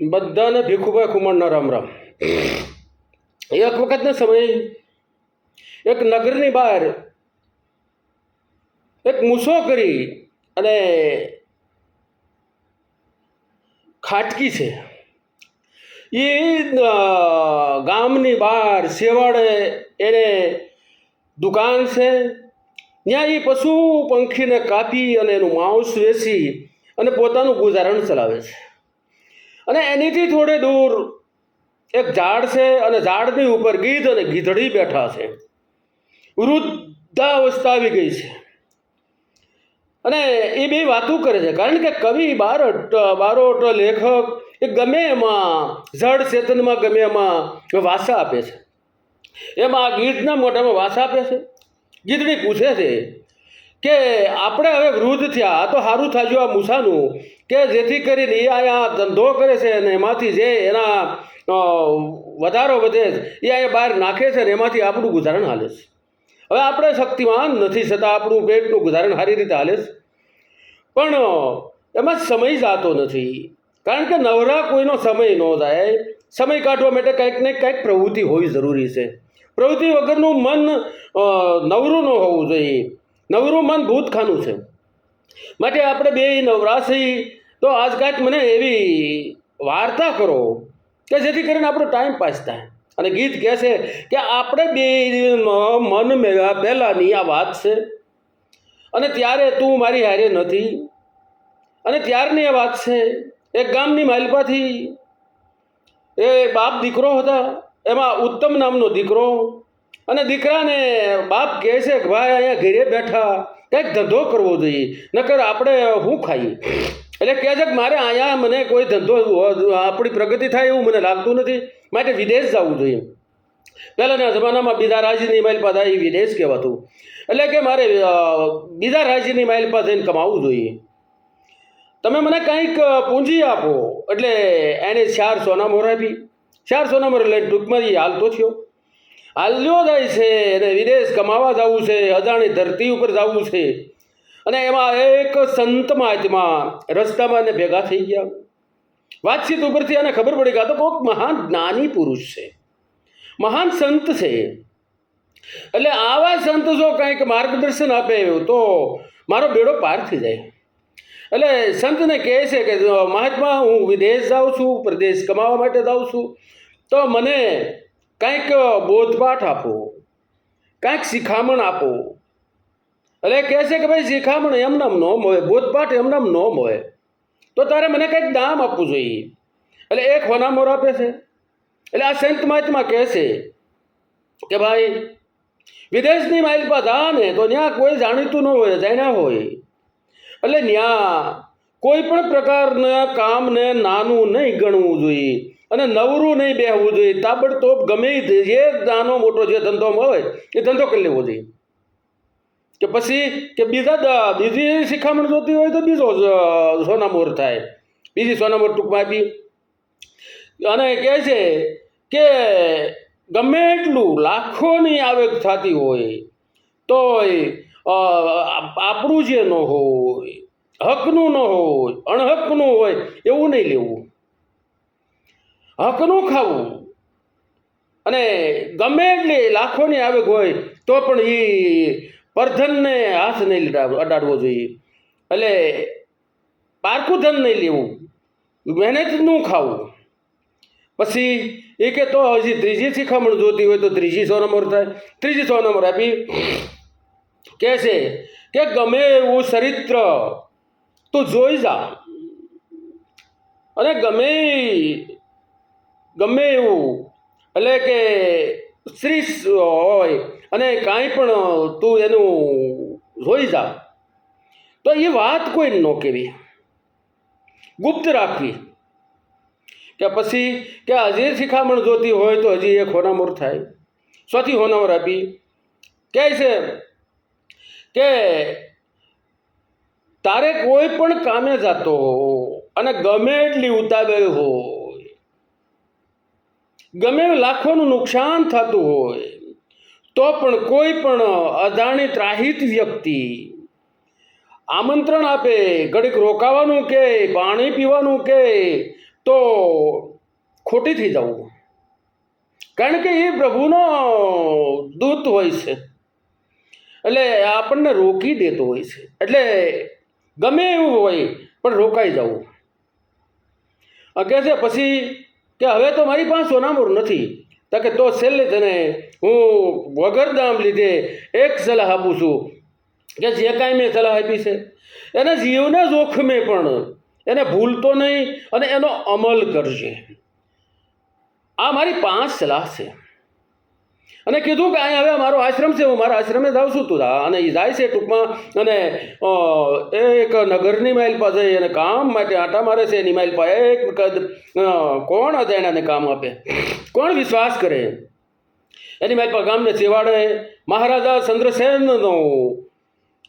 બધાને ભીખુભાઈ ખુમણના રામ રામ. એક વખતના સમય એક નગરની બહાર એક મૂસો કરી અને ખાટકી છે. એ ગામની બહાર સેવાડે એને દુકાન છે. ત્યાં એ પશુ પંખીને કાપી અને એનું માંસ વેચી અને પોતાનું ગુજારણ ચલાવે છે. અને એનીથી થોડે દૂર એક ઝાડ છે અને ઝાડની ઉપર ગીધ અને ગીધડી બેઠા છે. વૃદ્ધાવસ્થા આવી ગઈ છે. અને એ બે વાતો કરે છે. કારણ કે કવિ બારટ, બારોટ લેખક, એ ગમે એમાં જડ ચેતનમાં ગમે એમાં વાસા આપે છે. એમાં ગીધના મોઢામાં વાસા આપે છે. ગીધડી પૂછે છે કે આપણે હવે વૃદ્ધ થયા, આ તો સારું થાજ્યું આ મૂસાનું, કે જેથી કરીને એ અહીંયા ધંધો કરે છે અને એમાંથી જે એના વધારો વધે છે, એ અહીંયા બહાર નાખે છે ને એમાંથી આપણું ગુજારણ હાલે છે. હવે આપણે શક્તિમાન નથી છતાં આપણું પેટનું ગુજારણ સારી રીતે હાલે છે. પણ એમાં સમય જાતો નથી. કારણ કે નવરા કોઈનો સમય ન જાય. સમય કાઢવા માટે કંઈક ને કંઈક પ્રવૃત્તિ હોવી જરૂરી છે. પ્રવૃત્તિ વગરનું મન નવરું ન હોવું જોઈએ. નવરું મન ભૂતખાનું છે. માટે આપણે બે નવરાશી તો આજ કાંઈક મને એવી વાર્તા કરો કે જેથી કરીને આપણો ટાઈમ પાસ થાય. અને ગીત કહે છે કે આપણે બે મન મેળવ્યા પહેલાંની આ વાત છે. અને ત્યારે તું મારી હારે નથી. અને ત્યારની આ વાત છે. એક ગામની માલપાથી. એ બાપ દીકરો હતા. એમાં ઉત્તમ નામનો દીકરો. અને દીકરાને બાપ કહે છે કે ભાઈ અહીંયા ઘરે બેઠા, કંઈક ધંધો કરવો જોઈએ, નકર આપણે શું ખાઈએ? એટલે કહે છે કે મારે અહીંયા મને કોઈ ધંધો આપણી પ્રગતિ થાય એવું મને લાગતું નથી માટે વિદેશ જવું જોઈએ. પહેલાંના જમાનામાં બીજા રાજ્યની માઇલ પાસે એ વિદેશ કહેવાતું. એટલે કે મારે બીજા રાજ્યની માઇલ પાસે જઈને કમાવવું જોઈએ. તમે મને કંઈક પૂંજી આપો. એટલે એને ચાર સોના મોર આપી. ચાર સોના મોર લઈને ટૂંકમાં એ હાલતો થયો. હાલ્યો જાય છે અને વિદેશ કમાવા જવું છે, અજાણી ધરતી ઉપર જવું છે. અને એમાં એક સંત મહાત્મા રસ્તામાં એને ભેગા થઈ ગયા. વાતચીત ઉપરથી એને ખબર પડી ગયા તો કોઈક મહાન જ્ઞાની પુરુષ છે. મહાન સંત છે. એટલે આવા સંત જો કંઈક માર્ગદર્શન આપે તો મારો બેડો પાર થઈ જાય. એટલે સંતને કહે છે કે, મહાત્મા, હું વિદેશ જાઉં છું, પ્રદેશ કમાવા માટે જાઉં છું. તો મને કંઈક બોધપાઠ આપો, કંઈક શિખામણ આપો. એટલે કહે છે કે ભાઈ શિખામણ એમનામ ન હોય બોધપાઠ એમનામ ન હોય તો તારે મને કંઈક દામ આપવું જોઈએ. એટલે એક હોનામોર આપે છે. એટલે આ સંત મહાત્મા કહે છે કે ભાઈ, વિદેશની માઇલ પર ને તો ત્યાં કોઈ જાણીતું ન હોય જાણ્યા હોય. એટલે ત્યાં કોઈ પણ પ્રકારના કામને નાનું નહીં ગણવું જોઈએ. અને નવરું નહીં બેહવું જોઈએ. તાબડતોબ ગમે જે નાનો મોટો જે ધંધો હોય, એ ધંધો કરી લેવો જોઈએ. કે પછી, કે બીજા બીજી શિખામણ જોતી હોય તો બીજો સોનામોર થાય. બીજી સોનામોર ટૂંકમાં આપી. અને કહે છે કે ગમે એટલું લાખોની આવક થતી હોય, તોય આપણું જે ન હોય, હકનું ન હોય, અણહકનું હોય, એવું નહીં લેવું. હકનું ખાવું. અને ગમે એટલી લાખોની આવક હોય, તો પણ એ પરધનને હાથ નહીં અડાડવો જોઈએ. એટલે પારકું ધન નહીં લેવું. મહેનતનું ખાવું. પછી એ કે તો હજી ત્રીજી શિખામણ જોતી હોય તો ત્રીજી સો નંબર થાય. ત્રીજી સો નંબર આપી કહે છે કે ગમે એવું ચરિત્ર તું જોઈ જા. અને ગમે ગમે એવું. એટલે કે સ્ત્રી હોય અને કાંઈ પણ તું એનું જોઈ જા. તો એ વાત કોઈ ન કહેવી ગુપ્ત રાખવી. કે પછી કે હજી શિખામણ જોતી હોય તો હજી એક હોનામોર થાય. ચોથી હોનામોર આપી. કહે છે કે તારે કોઈ પણ કામે જતો હો અને ગમે એટલી ઉતાવળ હોય ગમે લાખોનું નુકસાન થતું હોય, તો પણ કોઈ પણ અજાણી ત્રાહિત વ્યક્તિ આમંત્રણ આપે, ઘડીક રોકાવાનું કે, પાણી પીવાનું કે, તો ખોટી થઈ જવું. કારણ કે એ પ્રભુનો દૂત હોય છે. એટલે આપણને રોકી દેતો હોય છે. એટલે ગમે એવું હોય, પણ રોકાઈ જવું. કહે છે, પછી કે હવે તો મારી પાસે સોનામૂર નથી. તો કે તો છેલ્લે તને હું વગર દામ લીધે એક સલાહ આપું છું કે જે કાંઈ મેં સલાહ આપી છે, એના જીવના જોખમે પણ, એને ભૂલતો નહીં અને એનો અમલ કરજે. આ મારી પાંચ સલાહ છે. અને કીધું કે અહીંયા હવે મારો આશ્રમ છે, હું મારા આશ્રમે જાઉં છું. તું. અને એ જાય છે ટૂંકમાં. અને એક નગરની માઇલ પાસે એને કામ માટે આટા મારે છે. એની માઇલ પાસે એક કદ કોણ અજાણાને કામ આપે? કોણ વિશ્વાસ કરે? એની માઇલ પાસે ગામને સેવાડે. મહારાજા ચંદ્રસેનનો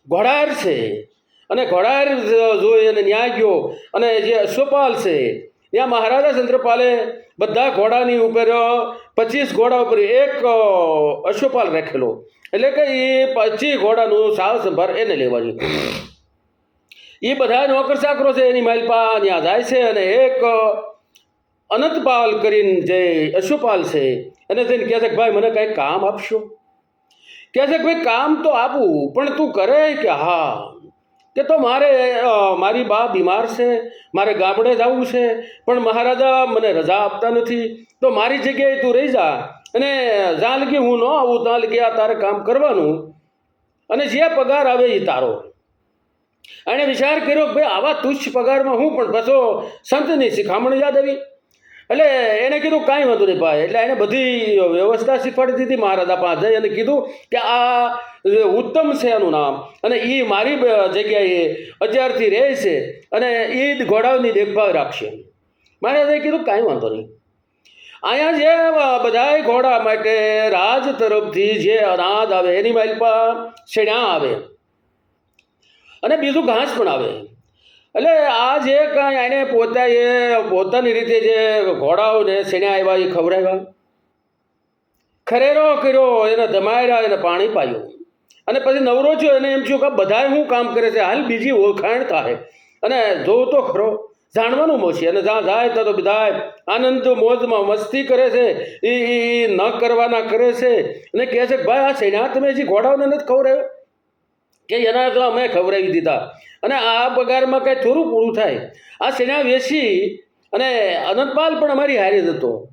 ઘોડાર છે. અને ઘોડાર જોઈ અને ન્યાય ગયો. અને જે અશ્વપાલ છે, ત્યાં મહારાજા ચંદ્રપાલે બધા ઘોડાની ઉપર પચીસ ઘોડા ઉપર એક અશ્વપાલ રાખેલો. એટલે કે એ પચીસ ઘોડાનું સાવ સંભાર એને જોઈએ. એ બધા નોકર ચાકરો છે, એની માલપા ત્યાં જાય છે અને એક અનંતપાલ કરીને જે અશ્વપાલ છે, એને જઈને કહે છે કે ભાઈ, મને કાંઈ કામ આપશો? કહે છે કે ભાઈ, કામ તો આપું, પણ તું કરે કે હા? કે તો મારે મારી બા બીમાર છે, મારે ગામડે જવું છે, પણ મહારાજા મને રજા આપતા નથી. તો મારી જગ્યાએ તું રહી જા અને જ્યાં લગી હું ન આવું ત્યાં લગી આ તારે કામ કરવાનું. અને જે પગાર આવે એ તારો. એણે વિચાર કર્યો ભાઈ આવા તુચ્છ પગારમાં હું પણ પાછો સંતની શિખામણ યાદ આવી. એટલે એણે કીધું કાંઈ વાંધો નહીં ભાઈ. એટલે એને બધી વ્યવસ્થા શીખવાડી દીધી મહારાજા પાસે એને કીધું કે આ ઉત્તમ છે એનું નામ. અને એ મારી જગ્યાએ અત્યારથી રહે છે અને એ જ ઘોડાઓની દેખભાળ રાખશે. મહારાજાએ કીધું કાંઈ વાંધો નહીં. અહીંયા જે બધાય ઘોડા માટે રાજ તરફથી જે અનાજ આવે, એની માલપા શેણા આવે. અને બીજું ઘાસ પણ આવે. એટલે આ જે કાંઈ એને એ પોતાની રીતે જે ઘોડાઓને સેને આવ્યા એ ખવડાવ્યા? ખરેરો કર્યો, એને ધમાયરા, એને પાણી પાયું. અને પછી નવરો થયો એને એમ થયું કે બધાય શું કામ કરે છે? હાલ બીજી ઓળખાણ થાય અને જોવું તો ખરો, જાણવાનું મોછી અને જ્યાં જાય ત્યાં તો બધા આનંદ, મોજમાં મસ્તી કરે છે. એ ન કરવાના કરે છે. અને કહે છે ભાઈ, આ સેના તમે હજી ઘોડાઓને નથી ખવડાવ્યો? કે એના તો અમે ખવડાવી દીધા. અને આ પગારમાં કંઈ થોડું પૂરું થાય. આ સેના વેસી અને અનંતપાલ પણ અમારી હારી હતો.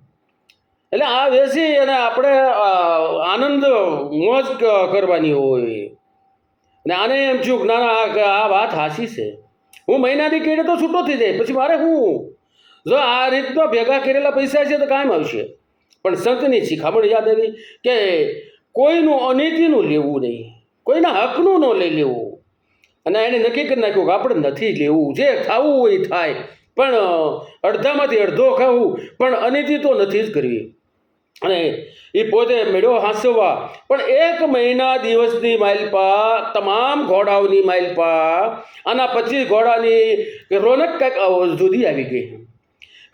એટલે આ વેસી અને આપણે આનંદ મોજ કરવાની હોય. અને આને એમ છું ના ના, આ વાત હાસી છે. હું મહિનાથી કેડે તો છૂટો થઈ જાય. પછી મારે હું? જો આ રીતનો ભેગા કરેલા પૈસા છે તો કાયમ આવશે. પણ સંતની શિખામણ યાદ આવી કે કોઈનું અનીતિનું લેવું નહીં. કોઈના હકનું ન લઈ લેવું. અને એને નક્કી કરી નાખ્યું કે આપણે નથી લેવું. જે ખાવું હોય થાય. પણ અડધામાંથી અડધો ખાવું. પણ અનિતિ તો નથી જ કરવી. અને એ પોતે મેળો હાંસવા પણ એક મહિના દિવસની માઇલપા તમામ ઘોડાઓની માઇલપા આના પચીસ ઘોડાની રોનક કંઈક જુદી આવી ગઈ.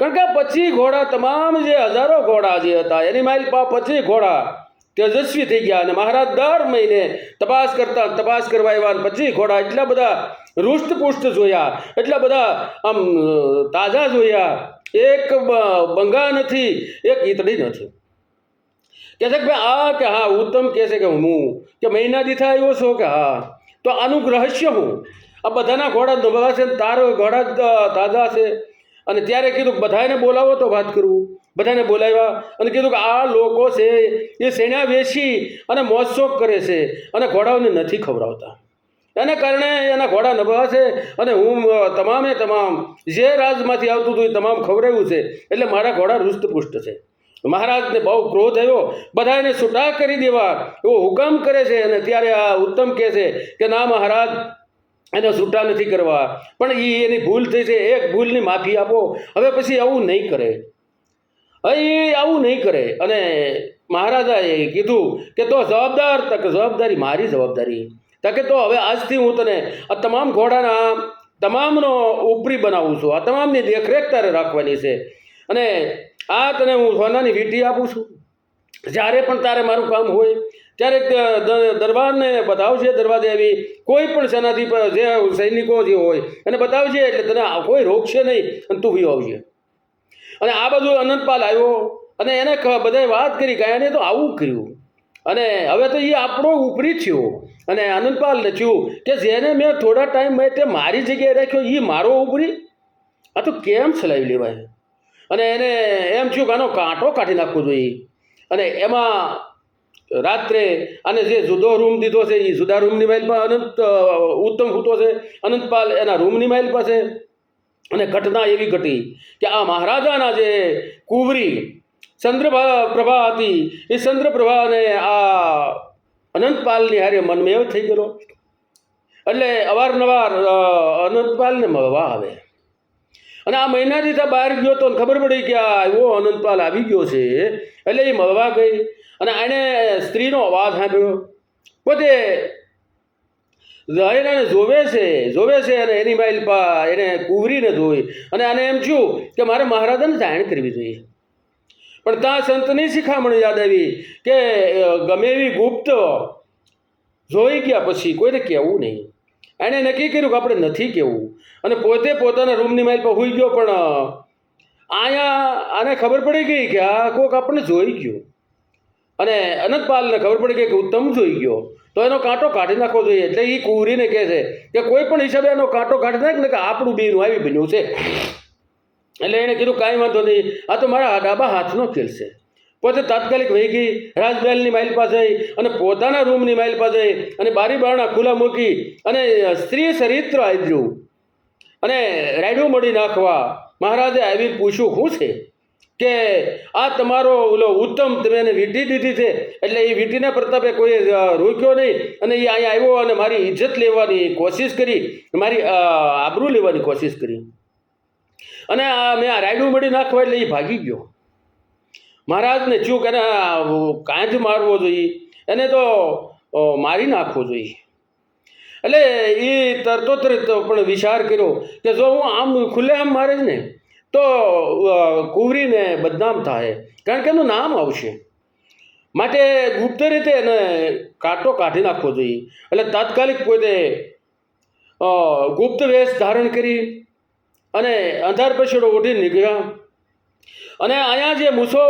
કારણ કે પચીસ ઘોડા, તમામ જે હજારો ઘોડા જે હતા, એની માઇલપા પચીસ ઘોડા તેજસ્વી થઈ ગયા અને મહારાજ દર મહિને તપાસ કરતા તપાસ કરવા આવ્યા પછી ઘોડા એટલા બધા રૂષ્ટપુષ્ટ જોયા, એટલા બધા આમ તાજા જોયા. એક બંગા નથી, એક ઈતડી નથી. કહે છે કે ભાઈ, આ કે હા, ઉત્તમ કહે છે કે હું, કે મહિના દીથા આવ્યો છો કે હા. તો આનું રહસ્ય હું? આ બધાના ઘોડા દબાવા છે તારો ઘોડા તાજા છે. અને ત્યારે કીધું બધાને બોલાવો તો વાત કરવું બધાને બોલાવ્યા અને કીધું કે આ લોકો છે, એ સેના વેચી અને મોજશોખ કરે છે અને ઘોડાઓને નથી ખવડાવતા. એના કારણે એના ઘોડા નબળા છે અને હું તમામે તમામ, જે રાજમાંથી આવતું હતું એ તમામ ખવડાવ્યું છે. એટલે મારા ઘોડા રુષ્ટપુષ્ટ છે. મહારાજને બહુ ક્રોધ આવ્યો. બધાને છૂટા કરી દેવા એવો હુકમ કરે છે અને ત્યારે આ ઉત્તમ કહે છે કે ના મહારાજ, એને છૂટા નથી કરવા. પણ એ એની ભૂલ થઈ છે. એક ભૂલની માફી આપો. હવે પછી આવું નહીં કરે. એ આવું નહીં કરે. અને મહારાજાએ કીધું કે તો જવાબદાર, તક જવાબદારી, મારી જવાબદારી. તકે તો હવે આજથી હું તને આ તમામ ઘોડાના, તમામનો ઉપરી બનાવું છું. આ તમામની દેખરેખ તારે રાખવાની છે. અને આ તને હું સોનાની વીંટી આપું છું. જ્યારે પણ તારે મારું કામ હોય, ત્યારે દરબારને બતાવજે, દરવાજે આવી કોઈ પણ સેનાથી જે સૈનિકો જે હોય, એને બતાવજે, એટલે તને કોઈ રોકશે નહીં અને તું બી આવજે અને આ બધું અનંતપાલ આવ્યો અને એને બધાએ વાત કરી કે એને તો આવું કર્યું. અને હવે તો એ આપણો ઉપરી થયો. અને અનંતપાલ લખ્યું કે જેને મેં થોડા ટાઈમ માટે મારી જગ્યાએ રાખ્યો એ મારો ઉપરી? આ તો કેમ ચલાવી લેવાય? અને એને એમ થયું કે આનો કાંટો કાઢી નાખવો જોઈએ. અને એમાં રાત્રે અને જે જુદો રૂમ દીધો છે એ જુદા રૂમની માઇલ પર અનંત ઉત્તમ સૂતો છે. અનંતપાલ એના રૂમની માઇલ પાસે અને ઘટના એવી ઘટી કે આ મહારાજાના જે કુંવરી ચંદ્રભા પ્રભા હતી એ ચંદ્રપ્રભાને આ અનંતપાલની હારે મનમેવ થઈ ગયો એટલે અવારનવાર અનંતપાલને મળવા આવે. અને આ મહિનાથી ત્યાં બહાર ગયો તો ખબર પડી કે આ એવો અનંતપાલ આવી ગયો છે. એટલે એ મળવા ગઈ અને એણે સ્ત્રીનો અવાજ સાંભળ્યો. પોતે એને જોવે છે જોવે છે અને એની માઇલ પા એને કુવરીને જોઈ અને આને એમ થયું કે મારે મહારાજાને જાણ કરવી જોઈએ. પણ ત્યાં સંતની શિખામણ યાદ આવી કે ગમે એવી ગુપ્ત જોઈ ગયા પછી કોઈને કહેવું નહીં. એણે નક્કી કર્યું કે આપણે નથી કહેવું. અને પોતે પોતાના રૂમની માઇલ પર હોઈ ગયો પણ અહીંયા આને ખબર પડી ગઈ કે આ કોઈક આપણને જોઈ ગયું. અને અનંતપાલને ખબર પડી કે ઉત્તમ જોઈ ગયો. તો એનો કાંટો કાઢી નાખવો જોઈએ. એટલે એ કુંવરીને કહે છે કે કોઈ પણ હિસાબે એનો કાંટો કાઢી નાખ ને કે આપણું બીનું આવી બન્યું છે. એટલે એણે કીધું, કાંઈ વાંધો નહીં. આ તો મારા ડાબા હાથનો ખેલ છે. પોતે તાત્કાલિક વહી ગઈ, રાજમહેલની માઇલ પાસે અને પોતાના રૂમની માઇલ પાસે અને બારી બારણા ખુલ્લા મૂકી અને સ્ત્રી ચરિત્ર આદર્યું અને રાયડું મળી નાખવા મહારાજે આવી પૂછ્યું શું છે? કે આ તમારો ઓલો ઉત્તમ તમે એને વીંટી દીધી છે. એટલે એ વીંટીના પ્રતાપે કોઈ રોક્યો નહીં અને એ અહીંયા આવ્યો અને મારી ઇજ્જત લેવાની કોશિશ કરી, મારી આબરૂ લેવાની કોશિશ કરી. અને મેં આ રાયડું મળી નાખવા એટલે એ ભાગી ગયો. મહારાજને ચૂક એને કાંઈ જ મારવો જોઈએ. એને તો મારી નાખવો જોઈએ. એટલે એ તરતો તરત પણ વિચાર કર્યો કે જો હું આમ ખુલ્લે આમ મારે જ ને તો કુંવરીને બદનામ થાય. કારણ કે એનું નામ આવશે. માટે ગુપ્ત રીતે એને કાંટો કાઢી નાખવો જોઈએ. એટલે તાત્કાલિક પોતે ગુપ્ત વેશ ધારણ કરી અને અંધાર પછીડો ઉઠી નીકળ્યા. અને અહીંયા જે મૂસો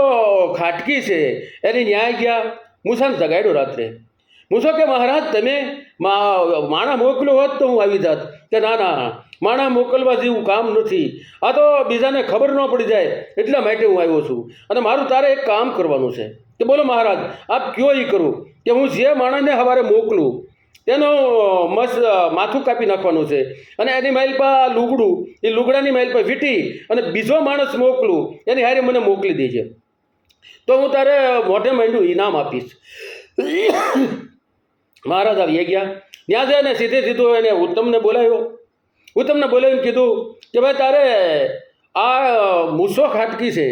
ખાટકી છે, એની ન્યાય ગયા. મૂસાને જગાડ્યો રાત્રે. મૂસો કે, મહારાજ, તમે માણા મોકલ્યો હોત તો હું આવી જાત. કે ના ના માણા મોકલવા જેવું કામ નથી. આ તો બીજાને ખબર ન પડી જાય એટલા માટે હું આવ્યો છું. અને મારું તારે એક કામ કરવાનું છે. કે બોલો મહારાજ, આપ કયો એ કરું? કે હું જે માણસને સવારે મોકલું, તેનો મસ્ત માથું કાપી નાખવાનું છે. અને એની માઇલ પર લુગડું, એ લુગડાની માઇલ પર વીટી અને બીજો માણસ મોકલું, એની હારે મને મોકલી દેજે. તો હું તારે મોઢે માંડ્યું ઇનામ આપીશ. મહારાજ આવી ગયા. ત્યાં છે ને સીધે સીધું એને ઉત્તમને બોલાવ્યો ઉત્તમને બોલાવીને કીધું કે ભાઈ તારે આ મૂસો ખાટકી છે.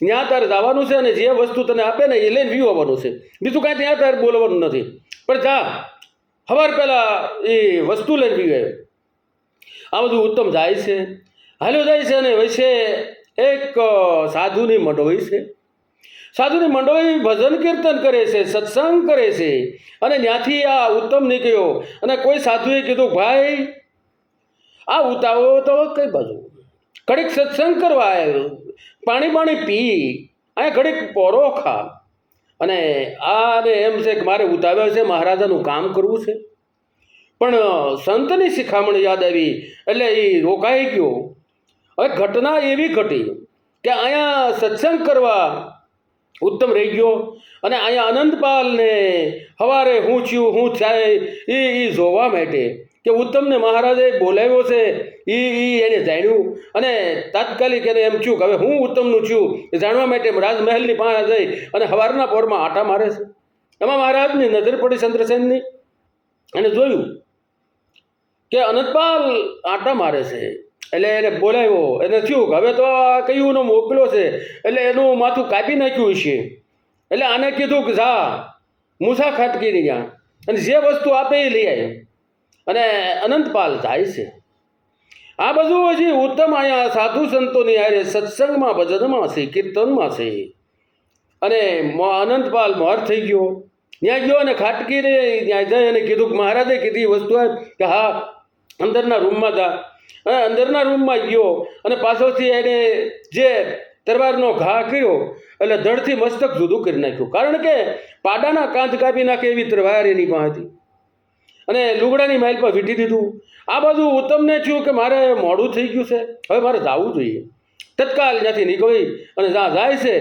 ત્યાં તારે જવાનું છે અને જે વસ્તુ તને આપે ને એ લઈને વ્યૂ આવવાનું છે. બીજું કાંઈ ત્યાં તારે બોલવાનું નથી. પણ જા સવાર પહેલાં એ વસ્તુ લઈને વ્યૂ ગયો આ બધું ઉત્તમ જાય છે. હાલ્યો જાય છે અને વચ્ચે એક સાધુની મંડોઈ છે. સાધુની મંડળી ભજન કીર્તન કરે છે, સત્સંગ કરે છે અને ત્યાંથી આ ઉત્તમ નીકળ્યો અને કોઈ સાધુએ કીધું, ભાઈ, આ ઉતાવો તો કઈ બાજુ? ઘડીક સત્સંગ કરવા આવ્યો, પાણી પાણી પી, અહીંયા ઘડીક પોરો ખા. અને આને એમ છે કે મારે ઉતાવ્યો છે, મહારાજાનું કામ કરવું છે. પણ સંતની શિખામણ યાદ આવી એટલે એ રોકાઈ ગયો. હવે ઘટના એવી ઘટી કે અહીંયા સત્સંગ કરવા ઉત્તમ રહી ગયો. અને અહીંયા અનંતપાલને સવારે હું થયું, હું થાય, એ એ જોવા માટે કે ઉત્તમને મહારાજે બોલાવ્યો છે. એ એ એને જાણ્યું. અને તાત્કાલિક એને એમ થયું કે હવે હું ઉત્તમનું છું. એ જાણવા માટે રાજમહેલની પાસે જઈ અને સવારના પોરમાં આટા મારે છે. એમાં મહારાજની નજર પડી ચંદ્રસેનની અને જોયું કે અનંતપાલ આટા મારે છે. એટલે એને બોલાવ્યો. એને થયું કે હવે તો કયું મોકલો મોકલ્યો છે. એટલે એનું માથું કાપી નાખ્યું છે એટલે આને કીધું કે જા, મૂસા ખાટકીની ત્યાં અને જે વસ્તુ આપે એ લઈ આવ્યો અને અનંતપાલ જાય છે. આ બધું હજી ઉત્તમ અહીંયા સાધુ સંતોની હારે સત્સંગમાં, ભજનમાં છે, કીર્તનમાં છે. અને અનંતપાલ મોર થઈ ગયો. ત્યાં ગયો અને ખાટકીને ત્યાં જઈ અને કીધું કે મહારાજે કીધી વસ્તુ કે હા, અંદરના રૂમમાં જા. અને અંદરના રૂમમાં ગયો અને પાછળથી એને જે તરવારનો ઘા કર્યો, એટલે ધડથી મસ્તક જુદું કરી નાખ્યું. કારણ કે પાડાના કાંધ કાપી નાખે એવી તરવાર એની પાસે હતી. અને લુગડાની માઇલ પર વીટી દીધું. આ બધું ઉત્તમને થયું કે મારે મોડું થઈ ગયું છે? હવે મારે જવું જોઈએ. તત્કાલ ત્યાંથી નીકળી અને જ્યાં જાય છે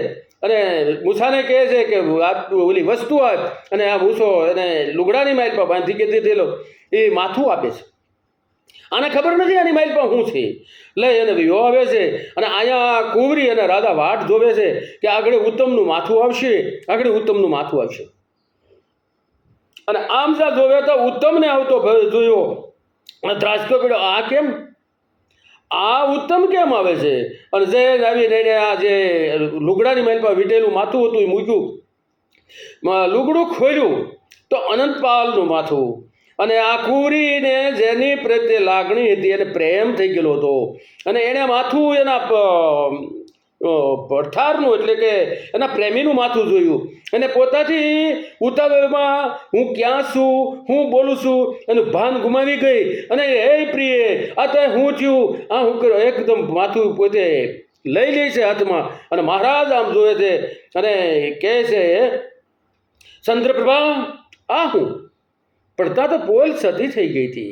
અને મૂસાને કહે છે કે આ ઓલી વસ્તુ આપ અને આ મૂસો એને લુગડાની માઇલ પર બાંધી કે દીધેલો એ માથું આપે છે. આને ખબર નથી આની માઇલ પર શું છે. લઈ અને વિયો આવે છે અને અહીંયા કુંવરી અને રાધા વાટ જોવે છે કે આગળ ઉત્તમનું માથું આવશે, આગળ ઉત્તમનું માથું આવશે. અને આમ જ્યાં જોવે તો ઉત્તમને આવતો જોયો. અને ત્રાસકો પીડ્યો, આ કેમ? આ ઉત્તમ કેમ આવે છે? અને જે આવી રહીને આ જે લુગડાની પર વીટેલું માથું હતું એ મૂક્યું. લુગડું ખોલ્યું તો અનંતપાલનું માથું અને આ કુંવરીને જેની પ્રત્યે લાગણી હતી એને પ્રેમ થઈ ગયેલો હતો. અને એણે માથું એના પડથારનું એટલે કે એના પ્રેમીનું માથું જોયું. અને પોતાથી ઉતાવળમાં હું ક્યાં છું, હું બોલું છું, એનું ભાન ગુમાવી ગઈ. અને હે પ્રિય, આ તો હું થયું આ હું કર્યો એકદમ માથું પોતે લઈ લે છે હાથમાં. અને મહારાજ આમ જોવે છે અને કહે છે, ચંદ્રપ્રભા, આ હું? પણ ત્યાં તો પોલ સતી થઈ ગઈ હતી.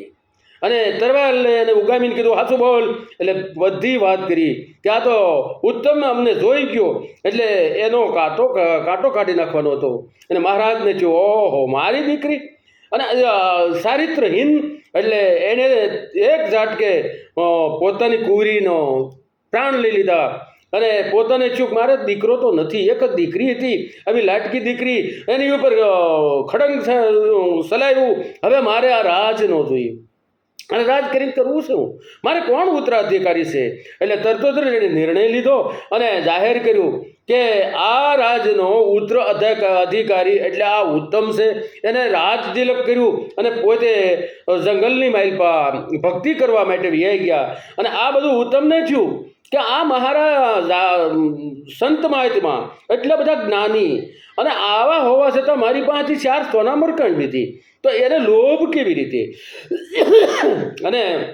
અને તરવાર લઈ અને ઉગામીને કીધું, હાચું બોલ. એટલે બધી વાત કરી. ત્યાં તો ઉત્તમ અમને જોઈ ગયો. એટલે એનો કાંટો કાંટો કાઢી નાખવાનો હતો. અને મહારાજને કહ્યું, ઓહો, મારી દીકરી. અને ચારિત્રહીન, એટલે એણે એક ઝાટકે પોતાની કુરીનો પ્રાણ લઈ લીધા. અને પોતાને ચૂક, મારે દીકરો તો નથી, એક જ દીકરી હતી, આવી લાટકી દીકરી, એની ઉપર ખડંગ સ- સલાયું હવે મારે આ રાજ ન જોઈએ. અને રાજ કરીને કરવું શું? મારે કોણ ઉત્તરાધિકારી છે? એટલે તરતો જ એણે નિર્ણય લીધો અને જાહેર કર્યું કે આ રાજનો ઉત્તર અધિકારી એટલે આ ઉત્તમ છે. એને રાજ તિલક કર્યું અને પોતે જંગલની માઇલ પર ભક્તિ કરવા માટે વ્યાઈ ગયા. અને આ બધું ઉત્તમને થયું. કે આ મહારાજ સંત માહિતીમાં, એટલા બધા જ્ઞાની. અને આવા હોવા છતાં મારી પાસેથી ચાર સોના મરકણ લીધી. તો એને લોભ કેવી રીતે? અને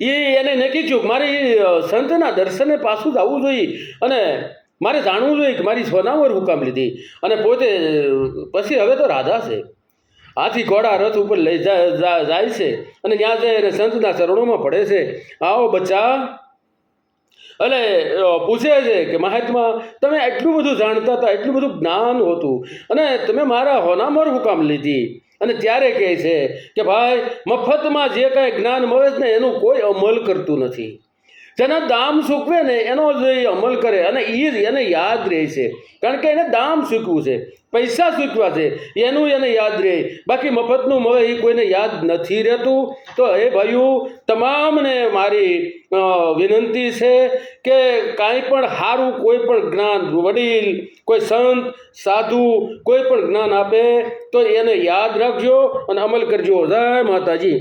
એ એને નક્કી થયું મારી મારે સંતના દર્શને પાછું જ આવવું જોઈએ. અને મારે જાણવું જોઈએ કે મારી સોનાવર હુકામ લીધી. અને પોતે પછી હવે તો રાધા છે. હાથી ઘોડા રથ ઉપર લઈ જાય છે. અને ત્યાં જઈને સંતના ચરણોમાં પડે છે. આવો બચ્ચા એટલે અ, પૂછે છે કે મહાત્મા તમે એટલું બધું જાણતા હતા એટલું બધું જ્ઞાન હતું. અને તમે મારા હોનામર હુકામ લીધી. અને ત્યારે કહે છે કે ભાઈ મફતમાં જે કાંઈ જ્ઞાન મળે છે ને એનું કોઈ અમલ કરતું નથી. જેના દામ સૂકવે ને એનો જે અમલ કરે. અને એ જ એને યાદ રહે છે. કારણ કે એને દામ સૂકવું છે. પૈસા સૂચવા છે. એનું એને યાદ રહે. બાકી મફતનું મળે એ કોઈને યાદ નથી રહેતું. તો હે ભાઈઓ, તમામને મારી વિનંતી છે કે કાંઈ પણ સારું કોઈ પણ જ્ઞાન, વડીલ, કોઈ સંત, સાધુ, કોઈ પણ જ્ઞાન આપે તો એને યાદ રાખજો અને અમલ કરજો. જય માતાજી.